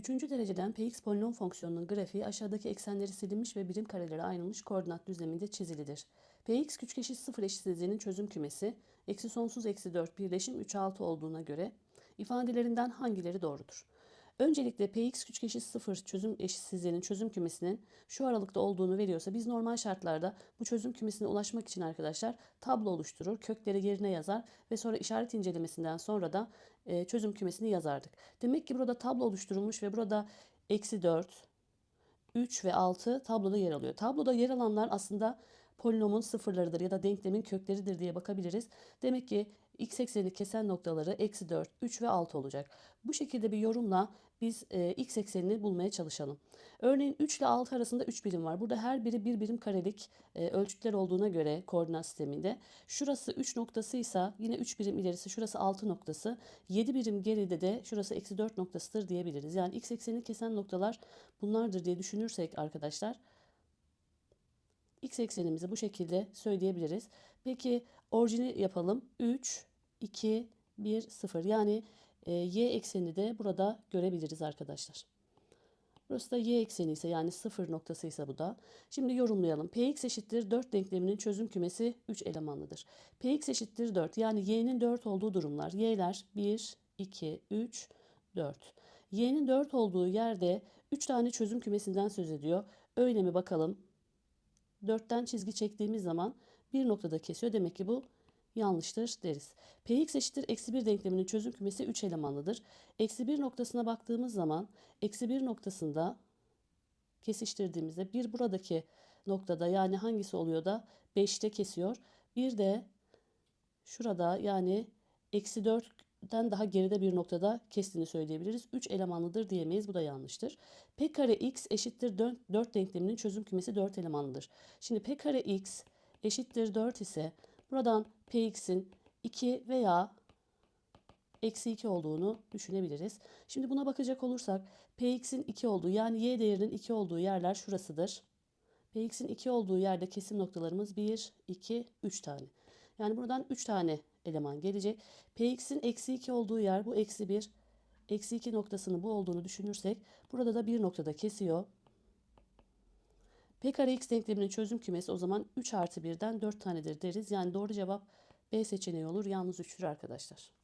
Üçüncü dereceden px polinom fonksiyonunun grafiği aşağıdaki eksenleri silinmiş ve birim karelere ayrılmış koordinat düzleminde çizilidir. px küçük eşit sıfır eşitsizliğinin çözüm kümesi eksi sonsuz eksi 4 birleşim 3 6 olduğuna göre ifadelerinden hangileri doğrudur? Öncelikle px küçük eşit sıfır çözüm eşitsizliğinin çözüm kümesinin şu aralıkta olduğunu veriyorsa biz normal şartlarda bu çözüm kümesine ulaşmak için arkadaşlar tablo oluşturur, kökleri yerine yazar ve sonra işaret incelemesinden sonra da e, çözüm kümesini yazardık. Demek ki burada tablo oluşturulmuş ve burada eksi 4, 3 ve 6 tabloda yer alıyor. Tabloda yer alanlar aslında polinomun sıfırlarıdır ya da denklemin kökleridir diye bakabiliriz. Demek ki x ekseni kesen noktaları eksi 4, 3 ve 6 olacak. Bu şekilde bir yorumla biz e, x eksenini bulmaya çalışalım. Örneğin 3 ile 6 arasında 3 birim var. Burada her biri bir birim karelik e, ölçütler olduğuna göre koordinat sisteminde. Şurası 3 noktasıysa yine 3 birim ilerisi şurası 6 noktası. 7 birim geride de şurası eksi 4 noktasıdır diyebiliriz. Yani x eksenini kesen noktalar bunlardır diye düşünürsek arkadaşlar x eksenimizi bu şekilde söyleyebiliriz. Peki orijini yapalım. 3, 2, 1, 0. Yani e, y ekseni de burada görebiliriz arkadaşlar. Burası da y ekseni ise yani 0 noktası ise bu da. Şimdi yorumlayalım. px eşittir 4 denkleminin çözüm kümesi 3 elemanlıdır. px eşittir 4 yani y'nin 4 olduğu durumlar. y'ler 1, 2, 3, 4. y'nin 4 olduğu yerde 3 tane çözüm kümesinden söz ediyor. Öyle mi bakalım? 4'ten çizgi çektiğimiz zaman bir noktada kesiyor. Demek ki bu yanlıştır deriz. Px eşittir eksi 1 denkleminin çözüm kümesi 3 elemanlıdır. Eksi 1 noktasına baktığımız zaman eksi 1 noktasında kesiştirdiğimizde bir buradaki noktada yani hangisi oluyor da 5'te kesiyor. Bir de şurada yani eksi 4'ten daha geride bir noktada kestiğini söyleyebiliriz. 3 elemanlıdır diyemeyiz. Bu da yanlıştır. P kare x eşittir 4 denkleminin çözüm kümesi 4 elemanlıdır. Şimdi P kare x eşittir 4 ise buradan Px'in 2 veya eksi 2 olduğunu düşünebiliriz. Şimdi buna bakacak olursak Px'in 2 olduğu yani y değerinin 2 olduğu yerler şurasıdır. Px'in 2 olduğu yerde kesim noktalarımız 1, 2, 3 tane. Yani buradan 3 tane eleman gelecek. Px'in eksi 2 olduğu yer bu eksi 1. Eksi 2 noktasının bu olduğunu düşünürsek burada da bir noktada kesiyor. P kare x denkleminin çözüm kümesi o zaman 3 artı 1'den 4 tanedir deriz. Yani doğru cevap B seçeneği olur. Yalnız 3'tür arkadaşlar.